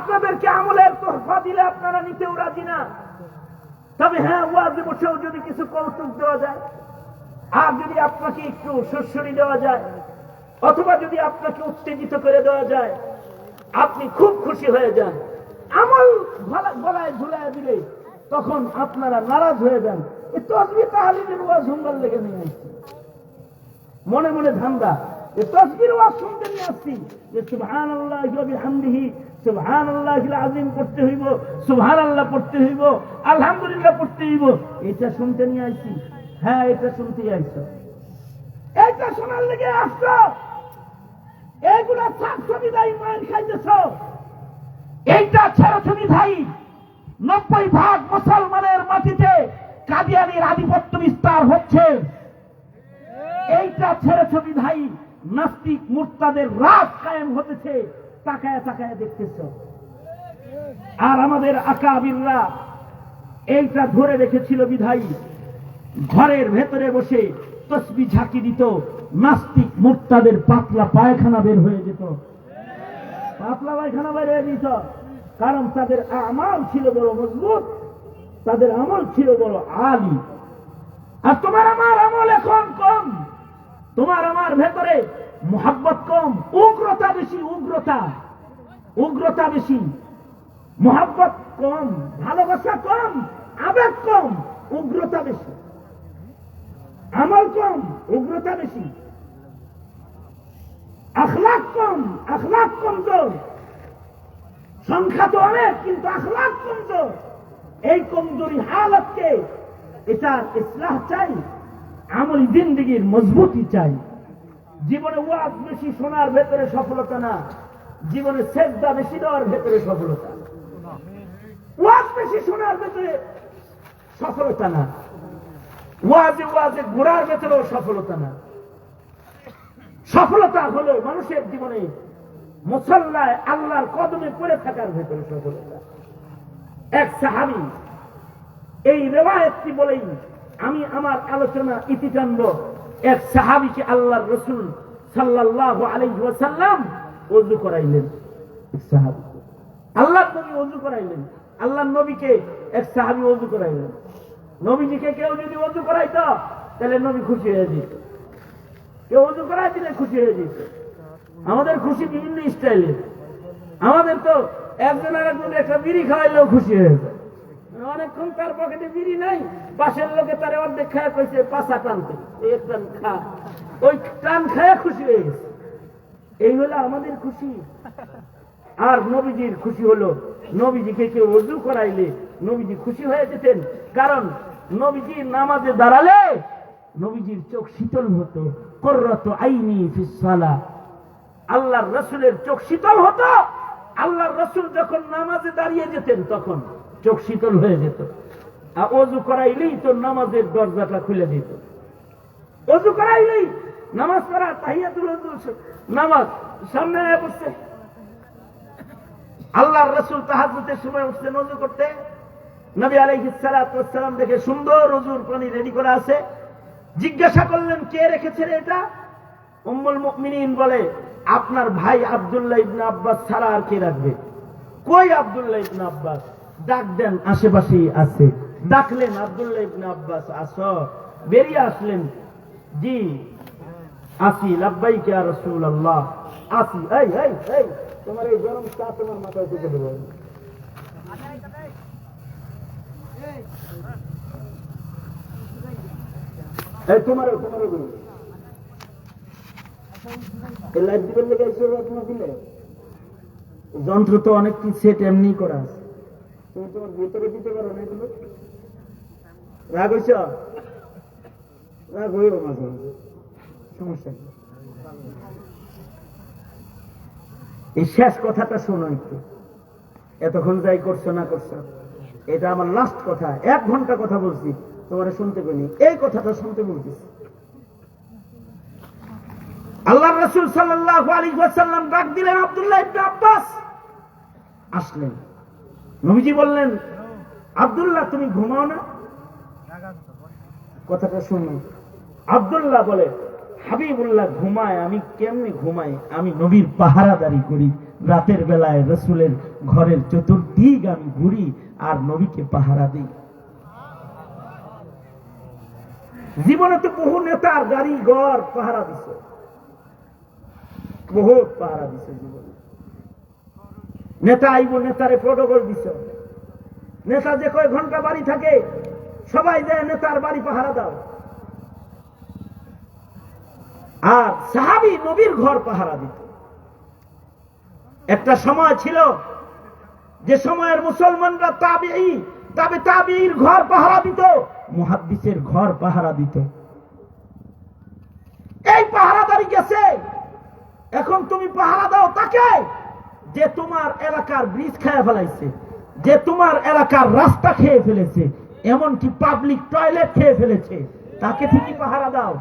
আপনাদেরকে আমলের তোহফা দিলে আপনারা নিতেও রাজি না। তবে হ্যাঁ ওয়াজে বসেও যদি কিছু কৌতুক দেওয়া যায়, আর যদি আপনাকে একটু সুশ্রী দেওয়া যায়, অথবা যদি আপনাকে উত্তেজিত করে দেওয়া যায়, আপনি খুব খুশি হয়ে যান। আমল গলায় ঝুলায় দিলে তখন আপনারা নারাজ হয়ে যান। এই তসবি তাহলিমের ওয়াজ হুঙ্গার লেগে নিয়ে আসছে। মনে মনে ধান্দা যে তসবির ওয়াজ শুনতে নিয়ে আসছি যে সুবহান আল্লাহ বিহামদিহি সুবহান আল্লাহ আজিম পড়তে হইব সুবহান আল্লাহ পড়তে হইব, আলহামদুলিল্লাহ পড়তে হইব। এটা শুনতে নিয়ে আসছি হ্যাঁ এটা শুনতে আইছো। এইটা শোনার লেগে আসছো? মায়ের খাইতেছ? এইটা ছেড়েছো বিধায়ী নব্বই ভাগ মুসলমানের মাটিতে কাদিয়ানির আধিপত্য বিস্তার হচ্ছে। এইটা ছেড়েছ বিধায়ী নাস্তিক মুর্তাদের রাজ কায়েম হতেছে। তাকায় তাকায় দেখতেছ। আর আমাদের আকাবিররা এইটা ধরে রেখেছিল বিধায়ী। ঘরের ভেতরে বসে তসবি ঝাঁকি দিত, নাস্তিক মুর্তাদের পাতলা পায়খানা বের হয়ে যেত। পাতলা পায়খানা বের হয়ে দিত কারণ তাদের আমল ছিল বড় মজবুত, তাদের আমল ছিল বড় আলী। আর তোমার আমার আমল এখন কম। তোমার আমার ভেতরে মোহাব্বত কম, উগ্রতা বেশি, উগ্রতা। উগ্রতা বেশি। মোহাব্বত কম, ভালোবাসা কম, আবেগ কম, উগ্রতা বেশি। আমল কম, উগ্রতা বেশি। আখলাক কম, আখলাক কমজোর। সংখ্যা তো অনেক, কিন্তু আখলাক কমজোর। এই কমজোরি হালতকে এটা ইসলাহ চাই, আমল জিন্দিগির মজবুতি চাই। জীবনে ওয়াজ বেশি শোনার ভেতরে সফলতা না। জীবনে সেজদা বেশি দেওয়ার ভেতরে সফলতা। ওয়াজ বেশি শোনার ভেতরে সফলতা না। ওয়াজে ওয়াজে ঘোরার ভেতরেও সফলতা না। সফলতা হলো মানুষের জীবনে মুসল্লায় আল্লাহর কদমে পড়ে থাকার ভেতরে সফলতা। এক সাহাবি এই রেওয়ায়তটি বলেই, আমি আমার আলোচনা ইতি টানব। এক সাহাবিকে আল্লাহর রসুল সাল্লাহ আলাইহি ওয়াসাল্লাম অজু করাইলেন? সাহাবি। আল্লাহ নবী অজু করাইলেন। আল্লাহ নবীকে এক সাহাবি অজু করাইলেন। নবীজিকে কেউ যদি অজু করাইত তাহলে নবী খুশি হয়ে যেত। কেউ অজু করাই দিলে খুশি হয়ে যেত। আমাদের খুশি বিভিন্ন স্টাইলের আমাদের তো একজন আর একজন একটা বিড়ি খাওয়াইলেও খুশি হয়ে যায় অনেকক্ষণ তার পকেটে বিড়ি নাই পাশের লোকে তার অর্ধেক খায় কইছে পাশা টানতে টান খা। ওই টান খায় খুশি হয়ে গেছে। এই হলো আমাদের খুশি। আর নবীজির খুশি হলো, নবীজিকে কেউ অজু করাইলে নবীজি খুশি হয়ে যেতেন। কারণ নবীজি নামাজে দাঁড়ালে নবীজির চোখ শীতল হতো। কররত আইনি ফিসালা আল্লাহর রসুলের চোখ শীতল হতো। আল্লাহর রসুল যখন নামাজে দাঁড়িয়ে যেতেন তখন চোখ শীতল হয়ে যেত। আর অজু করাইলেই তো নামাজের দরজাটা খুলে দিত। অজু করাইলেই নামাজ পড়া তাহিয়াতুল ওযু, নামাজ সামনে আয়া বসছে আল্লাহর রসুল তাহাজুতের সময় উঠছেন অজু করতে। নবী আলাইহিস সালাতু ওয়াস দেখে সুন্দর অজুর পানি রেডি করা আছে। জিজ্ঞাসা করলেন কে রেখেছে রে এটা? উম্মুল মুমিনিন বলে আপনার ভাই আব্দুল্লাহ ইবনে আব্বাস ছাড়া আর কে রাখবে? কই আব্দুল্লাহ ইবনে আব্বাস? ডাক দেন, আশেপাশেই আছে। ডাকলেন, আব্দুল্লাহ ইবনে আব্বাস আসো বেরিয়ে আসলেন। জি, আসি, লাব্বাইক ইয়া রাসূলুল্লাহ। আসি, এই এই এই, তোমার এই গরম চা তোমার মাথায় ঢুকে দেবো। এই তোমারও দেবো এই লাইট দিবেন লেগে তোমার দিলে? যন্ত্র তো অনেক কি সেট এমনি করা আছে। তুমি তোমার ভিতরে দিতে পারো না এগুলো রাগ হইছ? রাগ হইব মাঝে মাঝে। সমস্যা এই শেষ কথাটা শোনো একটু। এতক্ষণ যাই করছ না করছ, এটা আমার লাস্ট কথা। এক ঘণ্টা কথা বলছি, তোমার শুনতে পাইনি। এই কথাটা শুনতে বলতেছি। আল্লাহ রসুল সাল্লাহ আলী ওয়াসাল্লাম ডাক দিলেন আব্দুল্লাহ আব্বাস। আসলেন। নবীজি বললেন, আব্দুল্লাহ, তুমি ঘুমাও না? কথাটা শুনুন আব্দুল্লাহ বলে, হাবিবুল্লাহ, ঘুমায়, আমি কেমনি ঘুমাই? আমি নবীর পাহারাদারি করি। রাতের বেলায় রসুলের ঘরের চতুর্দিক আমি ঘুরি আর নবীকে পাহারা দিই। জীবনে তো বহু নেতার গাড়ি, ঘর পাহারা দিছে। বহুত পাহারা দিছে জীবনে। নেতা আইব, নেতারে প্রোটোকল দিছ। নেতা যে কয় ঘণ্টা বাড়ি থাকে, সবাই দেয় নেতার বাড়ি পাহারা দাও। আর সাহাবি নবীর ঘর পাহারা দিত। একটা সময় ছিল, যে সময়ের মুসলমানরা তাবেই তবে তাবির ঘর পাহারা দিত, মুহাদ্দিসের ঘর পাহারা দিত। এই পাহারাদারি গেছে। এখন তুমি পাহারা দাও তাকে। যে তোমার এলাকার ব্রিজ খেয়ে ফেলাইছে, যে তোমার এলাকার রাস্তা খেয়ে ফেলেছে, এমনকি পাবলিক টয়লেট খেয়ে ফেলেছে, তাকে ঠিকই পাহারা দাও।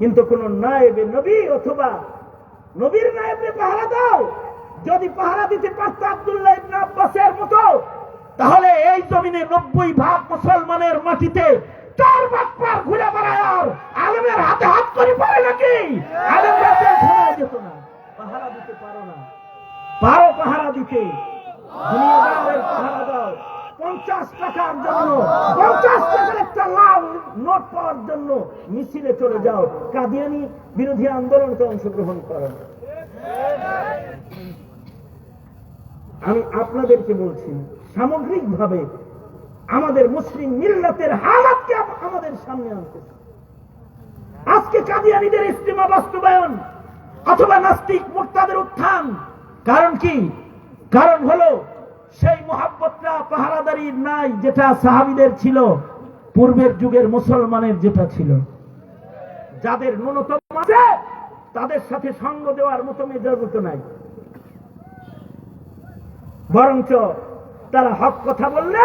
কিন্তু কোন নায়েবে নবী অথবা নবীর নায়েবে পাহারা দাও। যদি পাহারা দিতে পারত আব্দুল্লাহ ইবনে আব্বাসের মতো, তাহলে এই জমিনে নব্বই ভাগ মুসলমানের মাটিতে চার ভাগ পার ঘুরে বেড়ায় আর আলেমের হাতে হাত করে পারে নাকি? আলেমরা যেত না। পাহারা দিতে পারো না। পারো পাহারা দিতে। আমি আপনাদেরকে বলছি, সামগ্রিকভাবে আমাদের মুসলিম মিল্লাতের হালাতকে আমাদের সামনে আনতে আজকে কাদিয়ানিদের ইস্তেমা বাস্তবায়ন অথবা নাস্তিক মুক্তাদের উত্থান। কারণ কি? কারণ হলো, সেই মোহাব্বতটা পাহারাদারির নাই যেটা সাহাবিদের ছিল, পূর্বের যুগের মুসলমানের যেটা ছিল। যাদের ন্যূনতম আছে, তাদের সাথে সঙ্গ দেওয়ার মতো মেজরত নাই। বরঞ্চ তারা হক কথা বললে,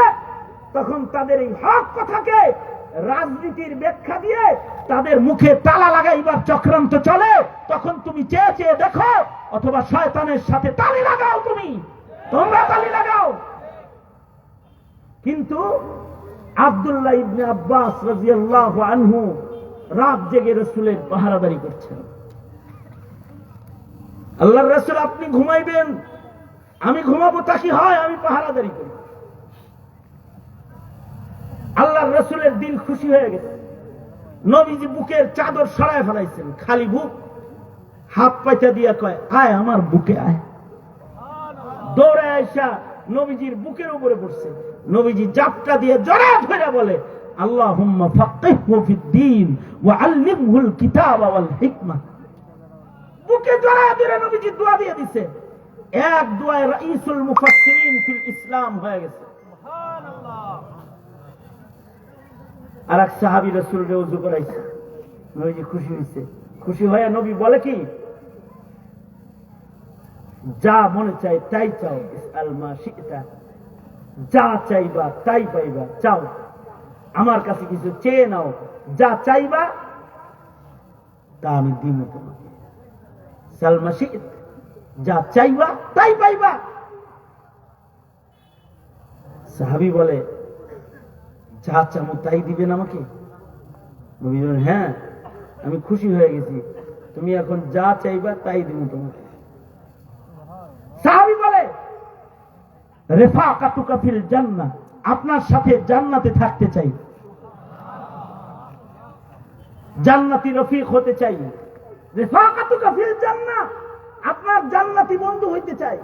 তখন তাদের এই হক কথাকে রাজনীতির ব্যাখ্যা দিয়ে তাদের মুখে তালা লাগাইবার চক্রান্ত চলে, তখন তুমি চেয়ে চেয়ে দেখো, অথবা শয়তানের সাথে তালি লাগাও তুমি। তোমরা তালি লাগাও। কিন্তু আব্দুল্লাহ ইবনে আব্বাস রাজিয়াল্লাহু আনহু রাত জেগে রসুলের পাহারাদারি করছেন। আল্লাহর রসুল, আপনি ঘুমাইবেন, আমি ঘুমাবো তা কি হয়? আমি পাহারাদারি করি। আল্লাহর রসুলের দিল খুশি হয়ে গেছে। নবীজি বুকের চাদর সরায় ফেলাইছেন। খালি বুক, হাত পাইটা দিয়া কয়, আয় আমার বুকে আয়। দৌড়ে আয়সা নবীজির বুকের উপরে পড়ছে। নবীজি জাপটা দিয়ে জড়া ধরে বলে, আল্লাহুম্মা ইসলাম হয়ে গেছে। আর এক সাহাবি রসুলকে উজু করাইছে। নবীজি খুশি হয়েছে খুশি হয়ে নবী বলে কি? যা মনে চাই তাই চাও আলমা শিখতা যা চাইবা তাই পাইবা, চাও। আমার কাছে কিছু চেয়ে নাও, যা চাইবা তা আমি দিব তোমাকে। সালমা শিখ যা চাইবা তাই পাইবা। সাহাবি বলে যা চামো তাই দিবেন আমাকে? নবী বলেন, হ্যাঁ আমি খুশি হয়ে গেছি। তুমি এখন যা চাইবা তাই দিব তোমাকে। সাহাবি বলে রেফা কাতুকা ফিল জান্নাহ আপনার সাথে জান্নাতে থাকতে চাই। জান্নাতি রফিক হতে চাই। রেফা কাতুকা ফিল জান্নাহ আপনার জান্নাতি বন্ধু হইতে চাই।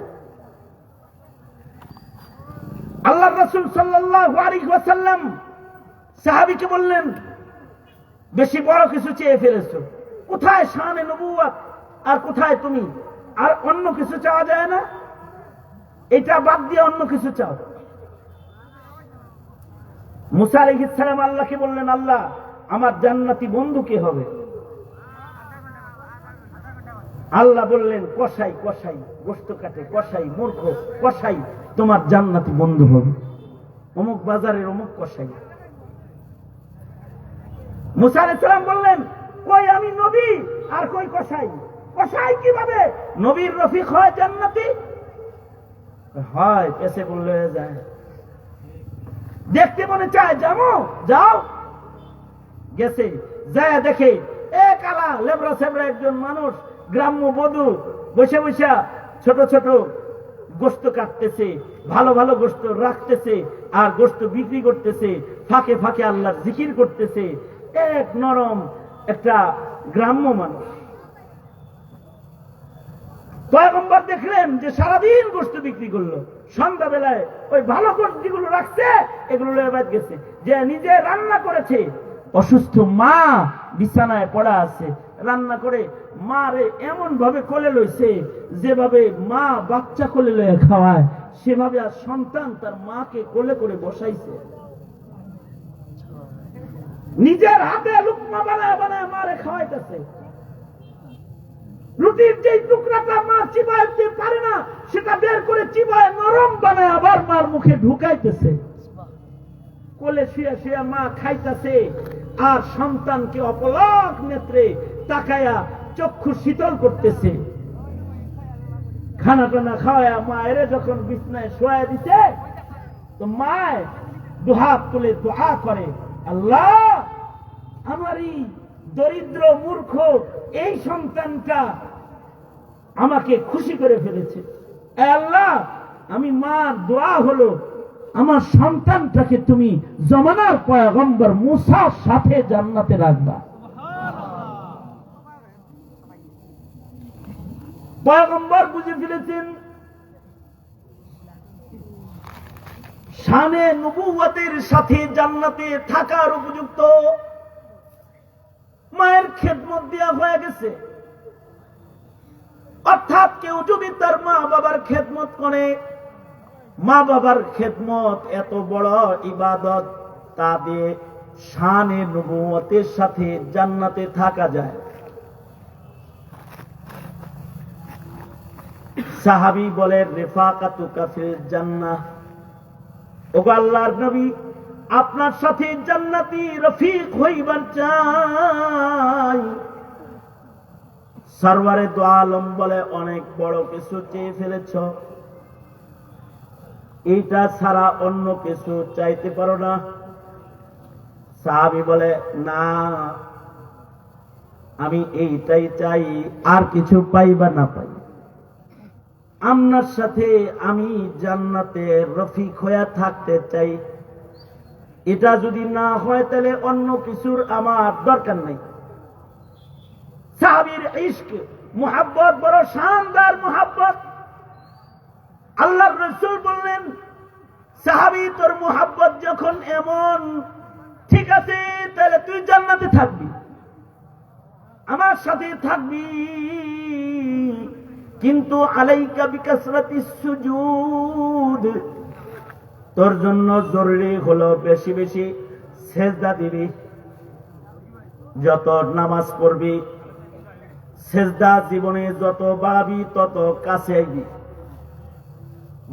আল্লাহ রসুল সাল্লাল্লাহু আলাইহি ওয়াসাল্লাম সাহাবীকে বললেন, বেশি বড় কিছু চেয়ে ফেলেছো। কোথায় শানে নবুয়াত আর কোথায় তুমি? আর অন্য কিছু চাওয়া যায় না? এটা বাদ দিয়ে অন্য কিছু চাও। মুসা আলাইহিস সালাম আল্লাহকে বললেন, আল্লাহ, আমার জান্নাতি বন্ধু কে হবে? আল্লাহ বললেন, কসাই কসাই, গোস্ত কাটে, কসাই, মূর্খ, কসাই, তোমার জান্নাতি বন্ধু হবে। অমুক বাজারের অমুক কসাই। মুসা বললেন, কই আমি নবী? আর কই কসাই? কসাই কীভাবে? নবীর রফিক হয় জান্নাতি? হয় পেছে বললে যায়। দেখতে মনে চায় যাব যাও। গেছে, যায় দেখে, এ কালা লেবরা সেবরা একজন মানুষ, গ্রাম্য বধূ, বসে বসে ছোট ছোট গোস্ত কাটতেছে, ভালো ভালো গোস্ত রাখতেছে, আর গোস্ত বিক্রি করতেছে, ফাঁকে ফাঁকে আল্লাহর জিকির করতেছে। এক নরম একটা গ্রাম্য মানুষ। পয়গম্বর দেখলেন যে সারাদিন গোস্ত বিক্রি করল। সন্ধ্যাবেলায় ওই ভালো যেগুলো রাখছে, এগুলো গেছে। যে নিজে রান্না করেছে, অসুস্থ মা বিছানায় পড়া আছে, রান্না করে মা রে এমন ভাবে কোলে লইছে, যেভাবে মা বাচ্চা কোলে লয়ে খাওয়ায়, সেভাবে আর সন্তান তার মাকে কোলে করে বসাইছে। নিজের হাতে লুকমা বানায় বানায় মারে খাওয়াইতেছে। রুটির যে টুকরাটা মা চিবাইতে পারে না, সেটা বের করে চিবায় নরম বানায় আবার মার মুখে ঢুকাইতেছে। কোলে শুয়ে শুয়ে মা খাইতেছে, আর সন্তানকে অপলক নেত্রে তাকায়া চক্ষু শীতল করতেছে। খানা টানা খাওয়া মায়ের যখন বিছনায় শোয়া দিছে, তো মায় দুহাত তুলে দোয়া করে, আল্লাহ আমার এই দরিদ্র মূর্খ এই সন্তানটা আমাকে খুশি করে ফেলেছে। আল্লাহ, আমি মার দোয়া হলো, আমার সন্তানটাকে তুমি জমানার পয়গম্বর মুসার সাথে জান্নাতে রাখবা। পয়গম্বর বুঝে ফেলেছেন, শানে নবুয়তের সাথে জান্নাতে থাকার উপযুক্ত দেওয়া হয়ে গেছে। অর্থাৎ কেউ যদি তার মা বাবার খেদমত করে, মা বাবার খেদমত এত বড় ইবাদত, তা দিয়ে শানে নবুয়তের সাথে জান্নাতে থাকা যায়। সাহাবি বলে রেফাকাতু কাফির জান্নাহ। ওগো আল্লাহর নবী, আপনার সাথে জান্নাতি রফিক হইবার চাই। সারওয়ারে দো আলম বলে অনেক বড় কিছু চেয়ে ফেলেছ। এইটা ছাড়া অন্য কিছু চাইতে পারো না। সাহাবি বলে, না, আমি এইটাই চাই, আর কিছু পাই বা না পাই। আপনার সাথে আমি জান্নাতে রফিক হয়ে থাকতে চাই। এটা যদি না হয়, তাহলে অন্য কিছুর আমার দরকার নাই। সাহাবির ইস্ক মোহাব্বত, বড় শানদার মোহাব্বত। আল্লাহর রসুল বললেন, সাহাবি, তোর মোহাব্বত যখন এমন, ঠিক আছে, তাহলে তুই জান্নাতে থাকবি। আমার সাথে থাকবি। কিন্তু আলাইকা বিকাশরাতি সুজুদ, তোর জন্য জরুরি হলো বেশি বেশি সেজদা দিবি, যত নামাজ পড়বি সেজদা জীবনে যত বাড়াবি, তত কাছে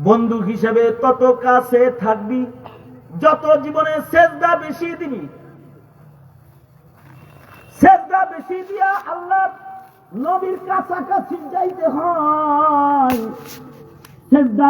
বন্ধু হিসেবে তত কাছে থাকবি, যত জীবনে সেজদা বেশি দিবি। সেজদা বেশি দিয়া আল্লাহ নবীর কাছাকাছি যাইতে হয়। সেজদা